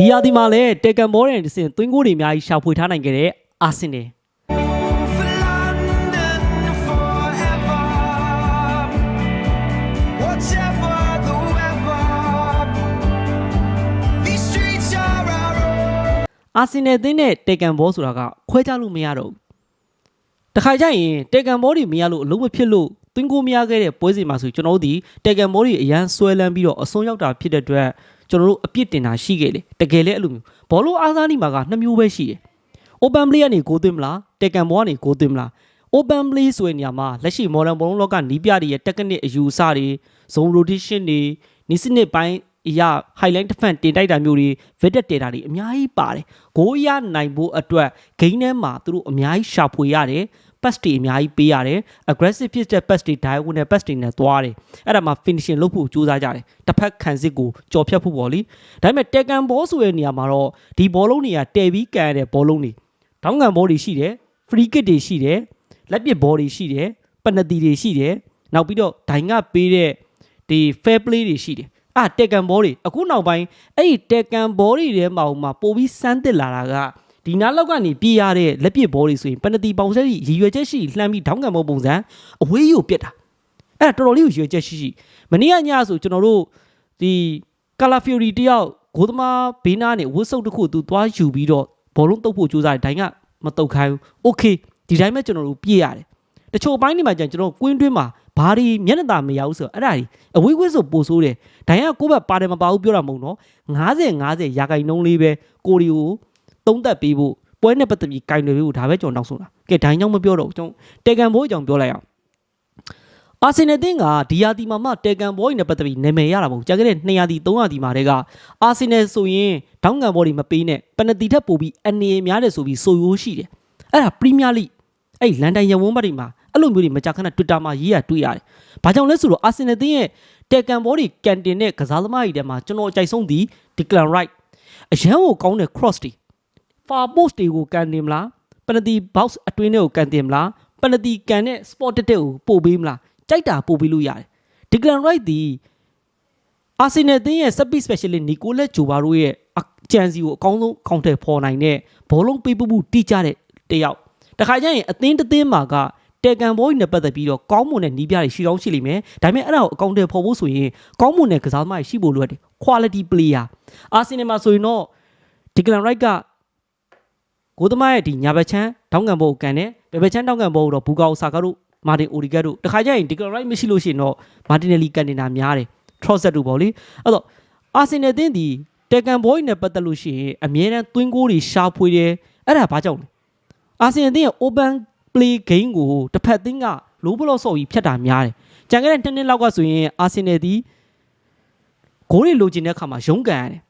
ဒီယာဒီမှာလည်းတေကန်ဘောတဲ့တစ်စင်သွင်းကိုတွေအများကြီးရှာဖွေထားနိုင်ခဲ့တဲ့အာဆင်နယ် For London forever. Whatever the weather, these streets are our own. အာဆင်နယ်အသင်းနဲ့တေကန်ဘောဆိုတာကခွဲခြားလို့မရတော့ဘူးတခါကျရင်တေကန်ဘောတွေမရလို့အလုံးမဖြစ်လို့သွင်းကိုမရခဲ့တဲ့ပွဲစဉ်မှာဆိုကျွန်တော်တို့ဒီတေကန်ဘောတွေအရန်ဆွဲလန်းပြီးတော့အစွန်းရောက်တာဖြစ်တဲ့အတွက် ကျွန်တော်တို့အပြစ်တင်တာရှိခဲ့တယ်တကယ်လည်းအဲ့လိုမျိုးဘောလုံးအားစားနေမှာကနှစ်မျိုးပဲရှိတယ် open play ကနေကိုသွင်းမလားတေကန်ဘောကနေကိုသွင်းမလား open play ဆိုတဲ့နေရာမှာလက်ရှိ modern ဘောလုံးလောကနီးပြတွေရဲ့ technique အယူအဆတွေ zone rotation တွေနီးစနစ်ပိုင်းအရာ highlight defense တင်တိုက်တာမျိုးတွေ vedette တင်တာတွေအများကြီးပါတယ်ဂိုးရနိုင်ဖို့အတွက် game ထဲမှာသူတို့အများကြီးရှာဖွေရတယ် pass တွေအများကြီးပေးရတယ် aggressive ဖြစ်တဲ့ pass တွေ diagonal pass တွေနဲ့သွားတယ်အဲ့ဒါမှ finishing လုပ်ဖို့ကြိုးစားကြတယ်တစ်ဖက်ခံစစ်ကိုကြော်ဖြတ်ဖို့ပေါ့လေဒါပေမဲ့ tekan ball ဆိုတဲ့နေရာမှာတော့ဒီဘောလုံးတွေကတဲပြီးကန်ရတဲ့ဘောလုံးတွေတောင်းကန်ဘောတွေရှိတယ် free kick တွေရှိတယ်လက်ပစ်ဘောတွေရှိတယ်ပနတီတွေရှိတယ်နောက်ပြီးတော့ဒိုင်ကပေးတဲ့ဒီ fair play တွေရှိတယ်အာတက်ကန်ဘောတွေအခုနောက်ပိုင်းအဲ့ဒီတက်ကန်ဘောတွေထဲမှာဟိုမှာပို့ပြီးစမ်းသစ်လာတာက ဒီနားလောက်ကနေပြေးရတဲ့လက်ပစ်ဘောတွေဆိုရင်ပနတီပေါင်ဆက်ကြီးရည်ရွယ်ချက်ရှိလှမ်းပြီးဒေါင်းကန်ဘောပုံစံအဝေးကြီးကိုပြစ်တာအဲ့ဒါတော်တော်လေးကိုရည်ရွယ်ချက်ရှိရှိမနေ့ကညဆိုကျွန်တော်တို့ဒီကာလာဖီယိုရီတယောက်ဂိုးသမားဘေးနားနေဝတ်စုပ်တစ်ခုသူသွားယူပြီးတော့ဘောလုံးတုပ်ဖို့ကြိုးစားတယ်ဒိုင်ကမတုပ်ခိုင်းဘူးโอเคဒီတိုင်းပဲကျွန်တော်တို့ပြေးရတယ် တချို့အပိုင်းတွေမှာကျရင်ကျွန်တော်ကွင်းတွင်းမှာဘာတွေမျက်နှာသာမရဘူးဆိုတော့အဲ့ဒါကြီးအဝေးကွင်းဆိုပို့ဆိုးတယ်ဒိုင်ကကိုယ့်ဘက်ပါတယ်မပါဘူးပြောတာမဟုတ်နော်90 90ရာခိုင်နှုန်းလေးပဲကိုရီကို သုံးသက်ပေးဖို့ပွဲနဲ့ပတ်သက်ပြီးကင်တွေပေးဖို့ဒါပဲကျွန်တော်နောက်ဆုံးတာကဲဒိုင်ကြောင့်မပြောတော့ဘူးကျွန်တော်တေကန်ဘိုးအကြောင်းပြောလိုက်အောင်အာဆင်နယ်တင်းကဒီယာတီမှာမှတေကန်ဘောကြီးနဲ့ပတ်သက်ပြီးနာမည်ရတာမဟုတ်ကြာခဲ့တဲ့200တီ300တီမှာတည်းကအာဆင်နယ်ဆိုရင်ဒေါင်းကန်ဘောတွေမပေးနဲ့ပနတီထက်ပိုပြီးအနေများတယ်ဆိုပြီးဆိုရိုးရှိတယ်အဲ့ဒါပရီးမီးယားလိအဲ့လန်ဒန်ရဝန်းဘတ်တွေမှာအဲ့လိုမျိုးတွေမကြာခဏ Twitter မှာရေးရတွေ့ရတယ်။ဘာကြောင့်လဲဆိုတော့အာဆင်နယ်တင်းရဲ့တေကန်ဘောတွေကန်တင်တဲ့ကစားသမားတွေထဲမှာကျွန်တော်အကြိုက်ဆုံးဒီ Declan Rice အရန်ကိုကောင်းတဲ့ cross တွေ far post တွေကိုကန်တင်မလားပနတီ box အတွင်းထဲကိုကန်တင်မလားပနတီကန်တဲ့ sport တက်တဲ့ကိုပို့ပေးမလားကြိုက်တာပို့ပေးလို့ရတယ်။ Declan Rice ဒီအာဆင်နယ်တင်းရဲ့ sub specialist နီကိုလက်ဂျိုဘာတို့ရဲ့အကြံစီကိုအကောင်းဆုံး counter ဖော်နိုင်တဲ့ဘောလုံးပေးပမှုတိကျတဲ့တယောက်တခါကျရင်အသင်းတစ်သင်းမှာကတေကန်ဘောကြီးနဲ့ပတ်သက်ပြီးတော့ကောင်းမွန်တဲ့နီးပြတွေရှိတော့ရှိလိမ့်မယ်ဒါပေမဲ့အဲ့ဒါကိုအကောင့်တွေဖော်ဖို့ဆိုရင်ကောင်းမွန်တဲ့ကစားသမားတွေရှိဖို့လိုအပ်တယ် quality player အာဆင်နယ်မှာဆိုရင်တော့ဒီကလန်ရိုက် ကကိုသမားရဲ့ဒီညာဘက်ချမ်းတောင်းကန်ဘောကိုကန်တယ်ဘယ်ဘက်ချမ်းတောင်းကန်ဘောကိုတော့ဘူကာအိုဆာကာတို့မာတင်အိုဒီဂတ်တို့တခါကျရင်ဒီကလန်ရိုက်မရှိလို့ရှိရင်တော့မာတင်နယ်လီကန်တင်တာများတယ် trosset တို့ပေါ့လေအဲ့တော့အာဆင်နယ်တင်းဒီတေကန်ဘောကြီးနဲ့ပတ်သက်လို့ရှိရင်အမြဲတမ်းသွင်းကိုးတွေရှာဖွေတယ်အဲ့ဒါဘာကြောင့်လဲအာဆီယံအသင်းရဲ့ open play game ကိုတစ်ဖက်အသင်းကလိုဘလော့ဆော့ပြီးဖြတ်တာများတယ်။ကြံခဲ့တဲ့နှစ်နှစ်လောက်ကဆိုရင်အာဆင်နယ်ဒီဂိုးတွေလိုချင်တဲ့အခါမှာရုန်းကန်ရတယ်။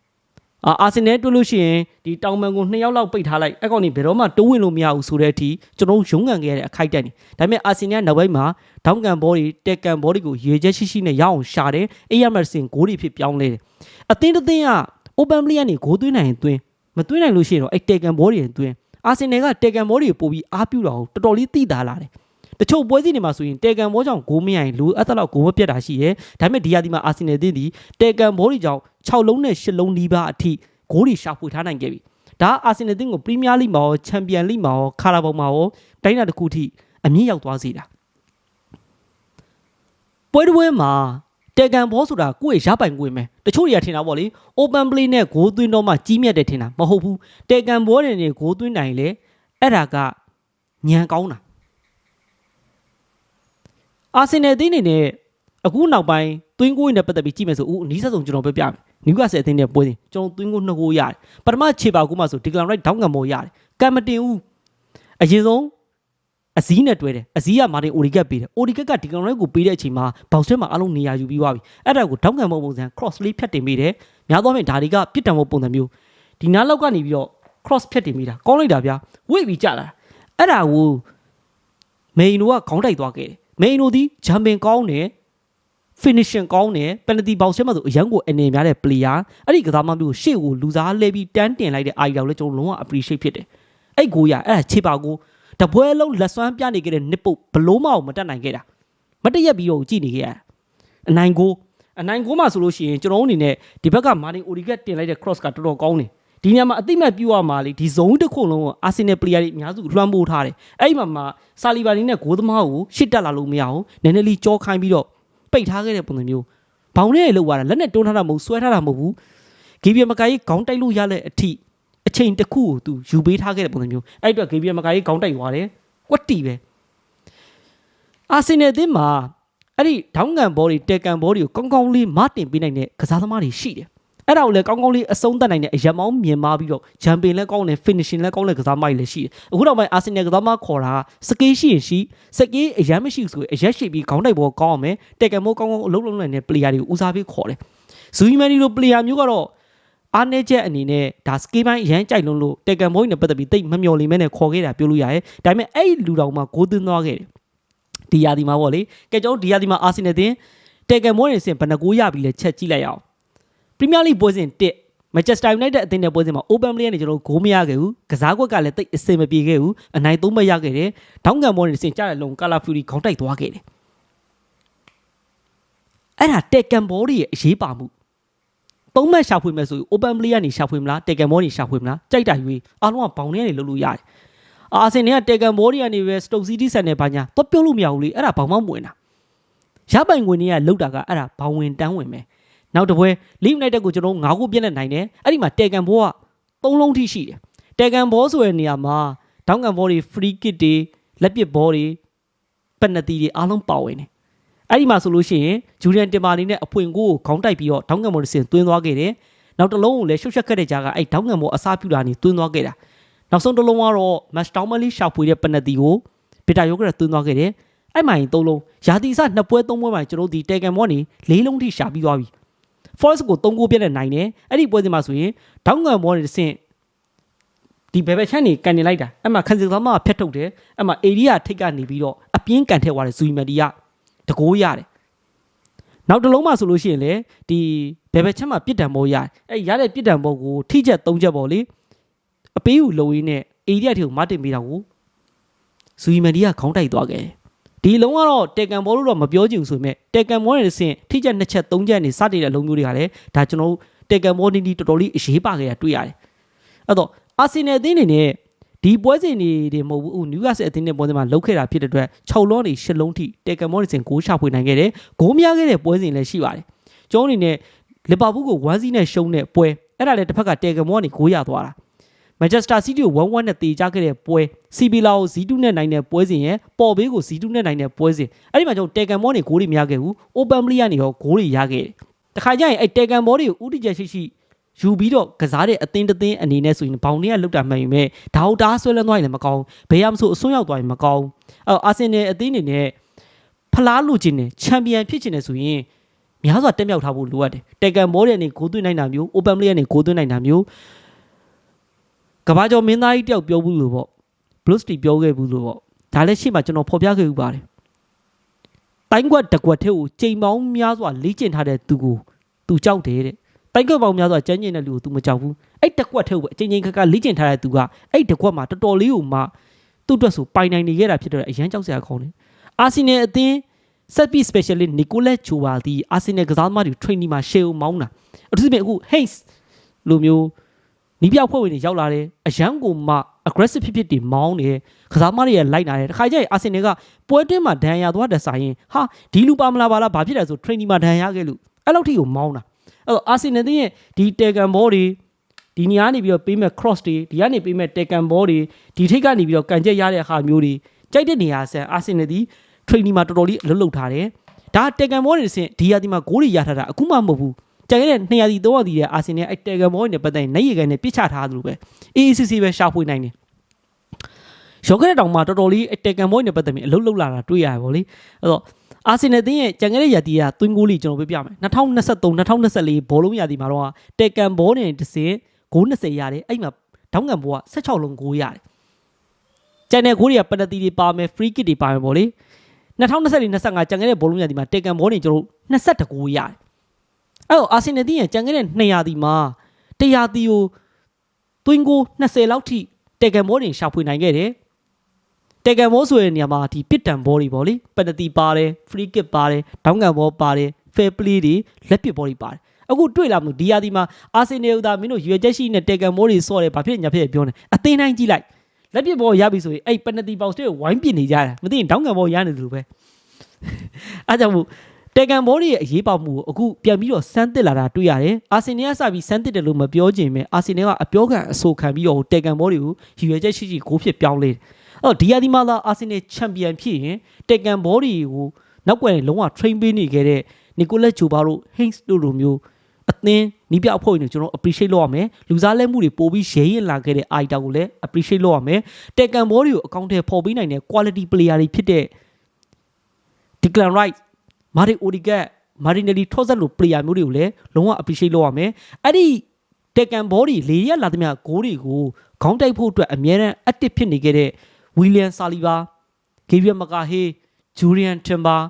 အာအာဆင်နယ်တွေ့လို့ရှိရင်ဒီတောင်ပန်ကိုနှစ်ယောက်လောက်ပိတ်ထားလိုက်အဲ့ကောင်ကြီးဘယ်တော့မှတိုးဝင်လို့မရဘူးဆိုတဲ့အထိကျွန်တော်ရုန်းကန်ခဲ့ရတဲ့အခိုက်အတန့်နေ။ဒါပေမဲ့အာဆင်နယ်ကနောက်ပိုင်းမှာဒေါင်းကန်ဘောတွေတက်ကန်ဘောတွေကိုရေချက်ရှိရှိနဲ့ရအောင်ရှာတယ်။အေးရမတ်စင်ဂိုးတွေဖြစ်ပြောင်းလဲတယ်။အသင်းတစ်သင်းက open play ကနေဂိုးသွင်းနိုင်ရင်သွင်းမသွင်းနိုင်လို့ရှိရင်တော့အဲ့တက်ကန်ဘောတွေရင်သွင်းအာဆင်နယ်ကတေကန်ဘောတွေပို့ပြီးအားပြုတာကိုတော်တော်လေးသိတာလာတယ်။ တချို့ပွဲစဉ်တွေမှာဆိုရင်တေကန်ဘောကြောင့်ဂိုးမရရင်လူအသက်လောက်ဂိုးမပြတ်တာရှိရဲ။ဒါပေမဲ့ဒီရာဒီမှာအာဆင်နယ်တင်းဒီတေကန်ဘောတွေကြောင့်6လုံးနဲ့8လုံးနီးပါးအထိဂိုးတွေရှာဖွေထားနိုင်ခဲ့ပြီ။ဒါအာဆင်နယ်တင်းကိုပရီးမီးယားလိမှာရောချန်ပီယံလိမှာရောခါရာဘောင်မှာရောတိုင်းနာတစ်ခုထိအမြင့်ရောက်သွားစေတာ။ပွဲတစ်ပွဲမှာတေကန်ဘောဆိုတာကိုယ့်ရဲ့ရပိုင်ခွင့်ပဲတချို့တွေကထင်တာပေါ့လေ open play နဲ့ဂိုးသွင်းတော့မှကြီးမြတ်တယ်ထင်တာမဟုတ်ဘူးတေကန်ဘောတွေနဲ့ဂိုးသွင်းနိုင်လေအဲ့ဒါကညံကောင်းတာ အာဆင်နယ်အသင်းအနေနဲ့အခုနောက်ပိုင်းသွင်းကိုင်းနဲ့ပတ်သက်ပြီးကြည့်မယ်ဆိုဦးအနီးဆက်ဆုံးကျွန်တော်ပြပြမယ်နယူကာဆယ်အသင်းနဲ့ပွဲစဉ်ကျွန်တော်သွင်းကိုနှစ်ကိုရတယ်ပထမခြေပါကူမှဆိုဒီကလန်ရိုက်ဒေါင်းကန်ဘောရတယ်ကံမတင်ဦးအရင်ဆုံးအစည်းနဲ့တွဲတယ်အစည်းကမာတင်အိုဒီကက်ပေးတယ်အိုဒီကက်ကဒီကလန်ရိုက်ကိုပေးတဲ့အချိန်မှာဘောက်ဆွဲမှာအလုံးနေရာယူပြီးသွားပြီအဲ့ဒါကိုဒေါင်းကန်ဘောပုံစံ cross လေးဖြတ်တင်ပေးတယ်များသောအားဖြင့်ဒါတွေကပြစ်တံဘောပုံစံမျိုးဒီနားလောက်ကနေပြီးတော့ cross ဖြတ်တင်မိတာကောင်းလိုက်တာဗျာဝိတ်ပြီးကြလာအဲ့ဒါကိုမေင်နိုကခေါင်းတိုက်သွားခဲ့တယ် မေင်နိုဒီဂျမ်ပင်ကောင်းတယ် finishing ကောင်းတယ် penalty box ထဲမှာဆိုအရန်ကိုအနေများတဲ့ player အဲ့ဒီကစားမမျိုးရှေ့ကိုလူစားလဲပြီးတန်းတင်လိုက်တဲ့ idea ကိုလည်းကျွန်တော်လုံးဝ appreciate ဖြစ်တယ်အဲ့ကိုရအဲ့ဒါခြေပါကိုတပွဲလုံးလက်စွမ်းပြနေခဲ့တဲ့နစ်ပုတ်ဘလုံးမအောင်မတက်နိုင်ခဲ့တာမတရက်ပြီးတော့ကြည့်နေခဲ့ရအနိုင်ကိုအနိုင်ကိုမှဆိုလို့ရှိရင်ကျွန်တော်တို့အနေနဲ့ဒီဘက်ကမာတင်အိုဒီကက်တင်လိုက်တဲ့ cross ကတော်တော်ကောင်းတယ် ဒီနေရာမှာအတိမတ်ပြရမှာလေဒီဇုံတစ်ခုလုံးကိုအာဆင်နယ်ပလေယာတွေအများစုလွှမ်းမိုးထားတယ်အဲ့ဒီမှာမှာဆာလီဘာနီနဲ့ဂိုးသမားကိုရှစ်တက်လာလို့မရအောင်နည်းနည်းလေးကြောခိုင်းပြီးတော့ပိတ်ထားခဲ့တဲ့ပုံစံမျိုးဘောင်နဲ့လောက်သွားတာလက်နဲ့တွန်းထားတာမဟုတ်ဆွဲထားတာမဟုတ်ဘူးဂီဘီယမကာကြီးခေါင်းတိုက်လို့ရတဲ့အထိအချိန်တစ်ခုကိုသူယူပေးထားခဲ့တဲ့ပုံစံမျိုးအဲ့အတွက်ဂီဘီယမကာကြီးခေါင်းတိုက်သွားတယ်ကွက်တီပဲအာဆင်နယ်အသင်းမှာအဲ့ဒီဒေါင်းကန်ဘောတွေတဲကန်ဘောတွေကိုကောင်းကောင်းလေးမတင်ပေးနိုင်တဲ့ကစားသမားတွေရှိတယ် အဲ့ဒါကိုလည်းကောင်းကောင်းလေးအဆုံးသတ်နိုင်တဲ့အရက်မောင်းမြင်မာပြီးတော့ဂျမ်ပင်လည်းကောင်းတယ် finishing လည်းကောင်းတဲ့ကစားမကြီးလည်းရှိတယ်အခုတော့မှအာဆင်နယ်ကစားမခေါ်တာကစကေးရှိရင်ရှိစကေးအရမ်းမရှိဘူးဆိုရင်အရက်ရှိပြီးခေါင်းတိုက်ဘောကောင်းအောင်မယ်တက်ကန်မိုးကောင်းကောင်းအလုံးလုံးနိုင်တဲ့ player တွေကိုဦးစားပေးခေါ်တယ်ဇူယီမန်နီလို player မျိုးကတော့အားနေချက်အနေနဲ့ဒါစကေးပိုင်းအရန်ကြိုက်လုံးလို့တက်ကန်မိုးနဲ့ပတ်သက်ပြီးတိတ်မမျော်လင့်မဲနဲ့ခေါ်ခဲ့တာပြောလို့ရတယ်ဒါပေမဲ့အဲ့ဒီလူတော်မှဂိုးသွင်းသွားခဲ့တယ်ဒီယာဒီမှာပေါ့လေကဲကျွန်တော်ဒီယာဒီမှာအာဆင်နယ်တင်တက်ကန်မိုးနေစင်ဘယ်နှကိုရပြီလဲချက်ကြည့်လိုက်အောင် ပရီးမီးယားလိပွဲစဉ်1မန်ချက်စတာယူနိုက်တက်အသင်းနဲ့ပွဲစဉ်မှာ Open Play ကနေကျွန်တော်တို့ဂိုးမရခဲ့ဘူးကစားကွက်ကလည်းတိတ်အဆင်မပြေခဲ့ဘူးအနိုင်သုံးမရခဲ့တယ်ဒေါင်းကန်ဘောနဲ့စင်ကြတဲ့လုံကာလာဖျူရီခေါင်းတိုက်သွားခဲ့တယ်အဲ့ဒါတက်ကန်ဘောရဲ့အရေးပါမှုသုံးမှတ်ရှာဖွေမယ်ဆိုရင် Open Play ကနေရှာဖွေမလားတက်ကန်ဘောနေရှာဖွေမလားကြိုက်တာရွေးအားလုံးကဘောင်ထဲကနေလုပ်လို့ရတယ်အာဆင်နယ်ကတက်ကန်ဘောတွေကနေပဲစတုတ်စီးတီးဆန်နေပါညာတော့ပြုတ်လို့မရဘူးလေအဲ့ဒါဘောင်မောက်မဝင်တာရပိုင်ဝင်တွေကလောက်တာကအဲ့ဒါဘောင်ဝင်တန်းဝင်ပဲ နောက်တစ်ပွဲလိမ့်လိုက်တဲ့ကိုကျွန်တော်၅ခုပြည့်နဲ့နိုင်တယ်အဲ့ဒီမှာတေကန်ဘောက၃လုံးထိရှိတယ်တေကန်ဘောဆိုတဲ့နေရာမှာဒေါင်းကန်ဘောတွေ free kick တွေလက်ပစ်ဘောတွေပက်နတီတွေအားလုံးပါဝင်တယ်အဲ့ဒီမှာဆိုလို့ရှိရင်ဂျူလီယန်တင်ပါလီနဲ့အဖွင့်ကိုကိုခေါင်းတိုက်ပြီးတော့ဒေါင်းကန်ဘောတွေစင်သွင်းသွားခဲ့တယ်နောက်တစ်လုံးကိုလည်းရှုပ်ရှက်ခက်တဲ့ကြားကအဲ့ဒေါင်းကန်ဘောအစားပြူတာနေသွင်းသွားခဲ့တာနောက်ဆုံးတစ်လုံးကတော့မတ်တောင်းမလီရှာဖွေတဲ့ပက်နတီကိုဗီတာယိုကရသွင်းသွားခဲ့တယ်အဲ့မှရင်၃လုံးယာတီစနှစ်ပွဲ၃ပွဲမှာကျွန်တော်တို့ဒီတေကန်ဘောနေ၄လုံးထိရှာပြီးသွားပြီ Force ကို3ကိုပြည့်နဲ့နိုင်တယ်အဲ့ဒီပွဲစဉ်မှာဆိုရင်ဒေါင်းကန်ဘောနဲ့တစ်ဆင့်ဒီဘယ်ဘက်ချမ်းနေကန်နေလိုက်တာအဲ့မှာခန်းစင်သမားကဖျက်ထုတ်တယ်အဲ့မှာ area ထိတ်ကနေပြီးတော့အပြင်းကန်ထည့်သွားတယ်ဇူီမတီကတကိုးရတယ်နောက်တစ်လုံးမှဆိုလို့ရှိရင်လေဒီဘယ်ဘက်ချမ်းမှာပြစ်ဒဏ်ဘောရတယ်အဲ့ရတဲ့ပြစ်ဒဏ်ဘောကိုထိချက်၃ချက်ပေါ့လေအပေးယူလုံရင်းနဲ့ area ထိကိုမတင်ပေးတာကိုဇူီမတီကခေါင်းတိုက်သွားခဲ့တယ် ဒီလုံးကတော့တေကန်ဘောလို့တော့မပြောချင်ဘူးဆိုပေမဲ့တေကန်ဘောရဲ့ဆင့်ထိချက်နှစ်ချက်သုံးချက်နေစတင်တဲ့အလုံးမျိုးတွေကလည်းဒါကျွန်တော်တို့တေကန်ဘောနီဒီတော်တော်လေးအရေးပါခဲ့တာတွေ့ရတယ်အဲ့တော့အာဆင်နယ်အသင်းအနေနဲ့ဒီပွဲစဉ်တွေတွေမဟုတ်ဘူးနယူကာဆယ်အသင်းနဲ့ပွဲစဉ်မှာလောက်ခဲ့တာဖြစ်တဲ့အတွက်6လုံးနေ10လုံးထိတေကန်ဘောနေစဉ်ဂိုးရှာဖွေနိုင်ခဲ့တယ်ဂိုးများခဲ့တဲ့ပွဲစဉ်လည်းရှိပါတယ်ကျွန်တော်အနေနဲ့လီဗာပူးကို1စီးနဲ့ရှုံးတဲ့ပွဲအဲ့ဒါလည်းတစ်ဖက်ကတေကန်ဘောကနေဂိုးရသွားတာ မန်ချက်စတာစီးတီကို1-1နဲ့တေချခဲ့တဲ့ပွဲစီဘီလာကို0-2နဲ့နိုင်တဲ့ပွဲစဉ်ရယ်ပေါ်ဘေးကို0-2နဲ့နိုင်တဲ့ပွဲစဉ်အဲ့ဒီမှာကျွန်တော်တေကန်ဘောနေဂိုးတွေမရခဲ့ဘူးအိုပန်ပလီကနေရောဂိုးတွေရခဲ့တယ်တခါကျရင်အဲ့တေကန်ဘောတွေကိုဥတီချက်ရှိရှိယူပြီးတော့ကစားတဲ့အသင်းတစ်သင်းအနေနဲ့ဆိုရင်ဘောင်တွေကလောက်တာမှန်ပြီမဲ့ဒါဟုတ်တာဆွဲလန်းသွားရင်လည်းမကောင်းဘယ်ရမဆိုအစွန်းရောက်သွားရင်မကောင်းအဲ့တော့အာဆင်နယ်အသင်းအနေနဲ့ဖလားလူချင်းနဲ့ချန်ပီယံဖြစ်ချင်တယ်ဆိုရင်များစွာတက်မြောက်ထားဖို့လိုအပ်တယ်တေကန်ဘောတွေကနေဂိုးသွင်းနိုင်တာမျိုးအိုပန်ပလီကနေဂိုးသွင်းနိုင်တာမျိုး ကဘာကျော်မင်းသားကြီးတယောက်ပြောဘူးလို့ပေါ့ဘလုစတီပြောခဲ့ဘူးလို့ပေါ့ဒါလည်းရှေ့မှာကျွန်တော်ဖော်ပြခဲ့ဥပါတယ်တိုင်းကွက်တကွက်ထဲကိုချိန်ပေါင်းများစွာလေ့ကျင့်ထားတဲ့သူကိုသူကြောက်တယ်တဲ့တိုင်းကွက်ပေါင်းများစွာကျန်းကျင်တဲ့လူကိုသူမကြောက်ဘူးအဲ့တကွက်ထဲကိုပဲအချိန်ချင်းခါခါလေ့ကျင့်ထားတဲ့သူကအဲ့တကွက်မှာတော်တော်လေးကိုမှသူ့အတွက်ဆိုပိုင်နိုင်နေခဲ့တာဖြစ်တဲ့အရန်ကြောက်စရာကောင်းတယ်အာဆီနယ်အသင်းဆက်ပြီး specialist နီကိုလက်ချိုပါဒီအာဆီနယ်ကစားသမားတွေ training မှာရှေ့အောင်မောင်းတာအထူးသဖြင့်အခု Hayes လိုမျိုး နီးပြဖွဲ့ဝင်တွေရောက်လာတယ်အရန်ကိုမှ aggressive ဖြစ်ဖြစ်တွေမောင်းနေတယ်ကစားသမားတွေကလိုက်လာတယ်တခါကျရင်အာဆင်နယ်ကပွဲတွင်းမှာဒဏ်ရာသွားတဲ့ဆိုင်ရင်ဟာဒီလူပါမလားပါလားဘာဖြစ်လဲဆို training မှာဒဏ်ရာခဲ့လို့အဲ့လောက်ထိကိုမောင်းတာအဲ့တော့အာဆင်နယ်ရဲ့ဒီ Tegan ball တွေဒီနေရာနေပြီးတော့ပေးမဲ့ cross တွေဒီကနေပေးမဲ့ Tegan ball တွေဒီထိတ်ကနေပြီးတော့ကန်ကျက်ရတဲ့ဟာမျိုးတွေကြိုက်တဲ့နေရာဆန်အာဆင်နယ်ဒီ training မှာတော်တော်လေးအလုပ်လုပ်ထားတယ်ဒါ Tegan ball တွေဆင်ဒီရာဒီမှာဂိုးတွေရထားတာအခုမှမဟုတ်ဘူး ကြံခဲ့တဲ့200ဒီ300ဒီတဲ့အာဆင်နယ်အဲ့ Tegan ball တွေနဲ့ပတ်သက်ရင်နိုင်ရကန်နဲ့ပြစ်ချထားသလိုပဲ AACC ပဲရှာဖွေနိုင်တယ်ရောခဲ့တဲ့တောင်မှတော်တော်လေးတေကန်ဘွိုင်းနဲ့ပတ်သက်ပြီးအလုပ်လုပ်လာတာတွေ့ရတယ်ဗောလေအဲ့တော့အာဆင်နယ်တင်းရဲ့ကြံခဲ့တဲ့ရာသီကသွင်းဂိုးလေးကျွန်တော်ပြပြမယ်2023 2024ဘောလုံးရာသီမှာတော့တေကန်ဘောနဲ့တစ်စင်ဂိုး20ရတယ်အဲ့မှာဒေါင်းကန်ဘောက16လုံးဂိုးရတယ်ကျန်တဲ့ဂိုးတွေကပနတီတွေပါမယ် free kick တွေပါမယ်ဗောလေ2024 25ကြံခဲ့တဲ့ဘောလုံးရာသီမှာတေကန်ဘောနဲ့ကျွန်တော်22ဂိုးရတယ် အဲ့တော့အာဆင်နယ်တင်းရဲ့ကြံခဲ့တဲ့200ဒီမှာ100ဒီကိုသွင်းဂိုး20လောက်ထိတေကန်ဘောတွေရှာဖွေနိုင်ခဲ့တယ်တေကန်ဘောဆိုတဲ့နေရာမှာဒီပစ်တံဘောတွေပေါ့လေပနတီပါတယ် free kick ပါတယ်ဒေါင်းကန်ဘောပါတယ် fair play တွေလက်ပစ်ဘောတွေပါတယ်အခုတွေ့လာမလို့ဒီယာဒီမှာအာဆင်နယ်ကသာမင်းတို့ရွေချက်ရှိနဲ့တေကန်မိုးတွေစော့တယ်ဘာဖြစ်ညာဖြစ်ပြောနေအသင်းတိုင်းကြည့်လိုက်လက်ပြဘောရပြီဆိုရင်အဲ့ပနတီပေါက်တွေဝိုင်းပြစ်နေကြတာမသိရင်တောင်းကန်ဘောရနေတယ်လို့ပဲအားကြောင့်မို့ တေကန်ဘောတွေရဲ့အရေးပါမှုကိုအခုပြန်ပြီးတော့စမ်းသစ်လာတာတွေ့ရတယ်အာဆင်နယ်ကစပြီးစမ်းသစ်တယ်လို့မပြောချင်ပဲအာဆင်နယ်ကအပြောခံအဆိုခံပြီးတော့တေကန်ဘောတွေကိုရွေချက်ရှိရှိဂိုးဖြစ်ပြောင်းလဲတယ်အဲ့တော့ဒီယာဒီမှာလာအာဆင်နယ်ချန်ပီယံဖြစ်ရင်တေကန်ဘောတွေကိုနောက်ကွယ်လုံးဝ train ပေးနေခဲ့တဲ့နီကိုလက်ဂျိုဘာတို့ဟိန်းစ်တို့လိုမျိုးအသင်းနီးပြအဖွဲ့ဝင်တွေကျွန်တော် appreciate လုပ်ရမယ်လူစားလဲမှုတွေပို့ပြီးရဲရင်လာခဲ့တဲ့ item ကိုလည်း appreciate လုပ်ရမယ်တက်ကန်ဘောတွေကိုအကောင့်ထဲပေါ်ပေးနိုင်တဲ့ quality player တွေဖြစ်တဲ့ Declan Rice, Mari Odegaard, Martinelli ထော့ဆက်လို player မျိုးတွေကိုလည်းလုံးဝ appreciate လုပ်ရမယ်အဲ့ဒီတက်ကန်ဘောတွေလေရက်လာသမျှဂိုးတွေကိုခေါင်းတိုက်ဖို့အတွက်အများရန် active ဖြစ်နေခဲ့တဲ့ William Saliba, Gabriel Magalhaes, Julian Timber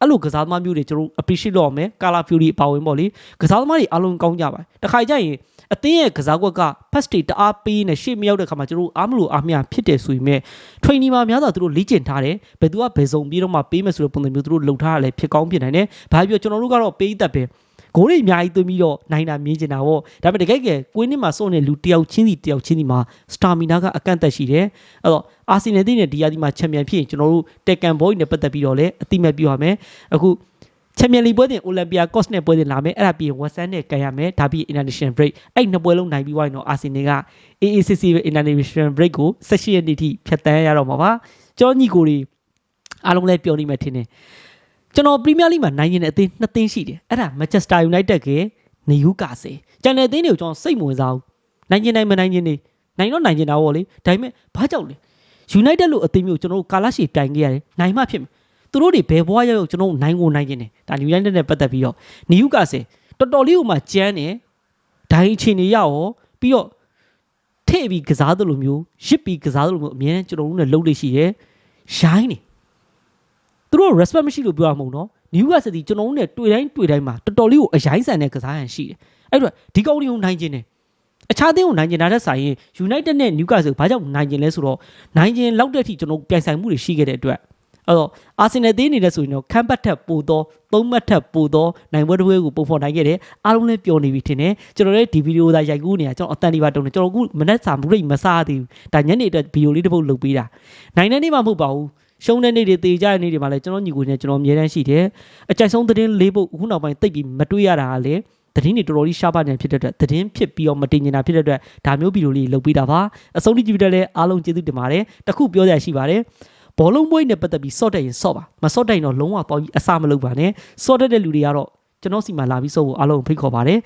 အဲ့လိုကစားသမားမျိုးတွေကျွန်တော်တို့ appreciate လုပ်ရမယ်ကာလာဖျူရီအပါဝင်ပေါ့လေကစားသမားတွေအားလုံးကောင်းကြပါတခါကြရင်အသင်းရဲ့ကစားကွက်က first day တအားပေးနေရှေ့မရောက်တဲ့ခါမှာကျွန်တော်တို့အားမလို့အားမရဖြစ်တယ်ဆိုရင်မဲ့ training မှာများစွာသူတို့လေ့ကျင့်ထားတယ်ဘယ်သူကဘယ်စုံပြီးတော့မှပေးမယ်ဆိုတဲ့ပုံစံမျိုးသူတို့လုပ်ထားရလဲဖြစ်ကောင်းဖြစ်နိုင်တယ်ဘာပြောကျွန်တော်တို့ကတော့ပေးတတ်ပဲ ဂိုးတွေအများကြီးသွင်းပြီးတော့နိုင်တာမြင်ကျင်တာပေါ့ဒါပေမဲ့တကယ်ကယ်ကွင်းနှစ်မှာစုံနေလူတယောက်ချင်းစီတယောက်ချင်းစီမှာစတာမီနာကအကန့်အသတ်ရှိတယ်အဲ့တော့အာဆင်နယ်တင်းနဲ့ဒီယာဒီမှာချန်ပီယံဖြစ်ရင်ကျွန်တော်တို့တက်ကန်ဘောကြီးနဲ့ပတ်သက်ပြီးတော့လည်းအတိအမဲ့ပြောရမယ်အခုချန်ပီယံလီပွဲတင်အိုလံပီယာကော့စ်နဲ့ပွဲတင်လာမယ်အဲ့ဒါပြီးရင်ဝက်ဆန်နဲ့ကန်ရမယ်ဒါပြီး international break အဲ့နှစ်ပွဲလုံးနိုင်ပြီးသွားရင်တော့အာဆင်နယ်က AACC ပဲ international break ကို16ရက်နေ့ထိဖြတ်တန်းရတော့မှာပါကျောညီကိုတွေအားလုံးလည်းပြောနေမှထင်တယ် ကျွန်တော်ပရီးမီးယားလိမှာနိုင်ရင်တဲ့အသင်းနှစ်သင်းရှိတယ်အဲ့ဒါမန်ချက်စတာယူနိုက်တက်ကနယူကာဆယ်ကျန်တဲ့အသင်းတွေကိုကျွန်တော်စိတ်မဝင်စားဘူးနိုင်ရင်နိုင်မနိုင်ရင်နေနိုင်တော့နိုင်ရင်တာပေါ့လေဒါပေမဲ့ဘာကြောက်လဲ United လို့အသင်းမျိုးကျွန်တော်တို့ကာလာရှီတိုင်ခဲ့ရတယ်နိုင်မှဖြစ်မယ်သူတို့တွေဘယ်ဘွားရောက်ရောက်ကျွန်တော်တို့နိုင်ကိုနိုင်ခြင်းတယ်ဒါ United နဲ့ပတ်သက်ပြီးတော့နယူကာဆယ်တော်တော်လေးကိုမှကြမ်းတယ်ဒိုင်းအချိန်တွေရရောပြီးတော့ထည့်ပြီးကစားသလိုမျိုးရစ်ပြီးကစားသလိုမျိုးအမြဲတမ်းကျွန်တော်တို့နဲ့လှုပ်လို့ရှိရဲရိုင်းနေ သူတို့ respect မရှိလို့ပြောရမှာမဟုတ်နော်နယူကာဆယ်ဒီကျွန်တော်တို့နဲ့တွေ့တိုင်းတွေ့တိုင်းမှာတော်တော်လေးကိုအရိုင်းဆန်တဲ့ကစားရန်ရှိတယ်အဲ့တော့ဒီကောင်တွေကိုနိုင်ခြင်းတယ်အခြားသင်းကိုနိုင်ကျင်တာတဲ့ဆိုင်ရင် United နဲ့ Newcastle ဘာကြောင့်နိုင်ကျင်လဲဆိုတော့နိုင်ကျင်လောက်တဲ့အထိကျွန်တော်ပြိုင်ဆိုင်မှုတွေရှိခဲ့တဲ့အတွက်အဲ့တော့ Arsenal သေးနေတဲ့ဆိုရင်တော့ခံပတ်ထက်ပိုတော့သုံးမှတ်ထက်ပိုတော့နိုင်ပွဲတစ်ပွဲကိုပုံဖော်နိုင်ခဲ့တယ်အားလုံးလည်းပျော်နေပြီထင်တယ်ကျွန်တော်လည်းဒီဗီဒီယိုသာရိုက်ကူးနေတာကျွန်တော်အတန်ဒီပါတုံးတယ်ကျွန်တော်အခုမနေ့စာမရိတ်မစားသေးဘူးဒါညနေအတွက်ဗီဒီယိုလေးတစ်ပုတ်လုပ်ပေးတာနိုင်တဲ့နေ့မှမဟုတ်ပါဘူး ရှုံးတဲ့နေ့တွေတေကြတဲ့နေ့တွေမှာလည်းကျွန်တော်ညီကိုနဲ့ကျွန်တော်အမြဲတမ်းရှိတယ်အကြိုက်ဆုံးသတင်းလေးပုတ်အခုနောက်ပိုင်းတိတ်ပြီးမတွေးရတာကလည်းသတင်းတွေတော်တော်လေးရှားပါနေဖြစ်တဲ့အတွက်သတင်းဖြစ်ပြီးတော့မတင်နေတာဖြစ်တဲ့အတွက်ဒါမျိုးဗီဒီယိုလေးလုပ်ပေးတာပါအဆုံးထိကြည့်ပြီးတဲ့လည်းအားလုံးကျေးဇူးတင်ပါတယ်တခုပြောရရှိပါတယ်ဘောလုံးပွဲနဲ့ပတ်သက်ပြီးစော့တက်ရင်စော့ပါမစော့တက်ရင်တော့လုံးဝပေါ့ပြီးအစမလုပ်ပါနဲ့စော့တက်တဲ့လူတွေကတော့ကျွန်တော်စီမှာလာပြီးစော့ဖို့အားလုံးဖိတ်ခေါ်ပါတယ်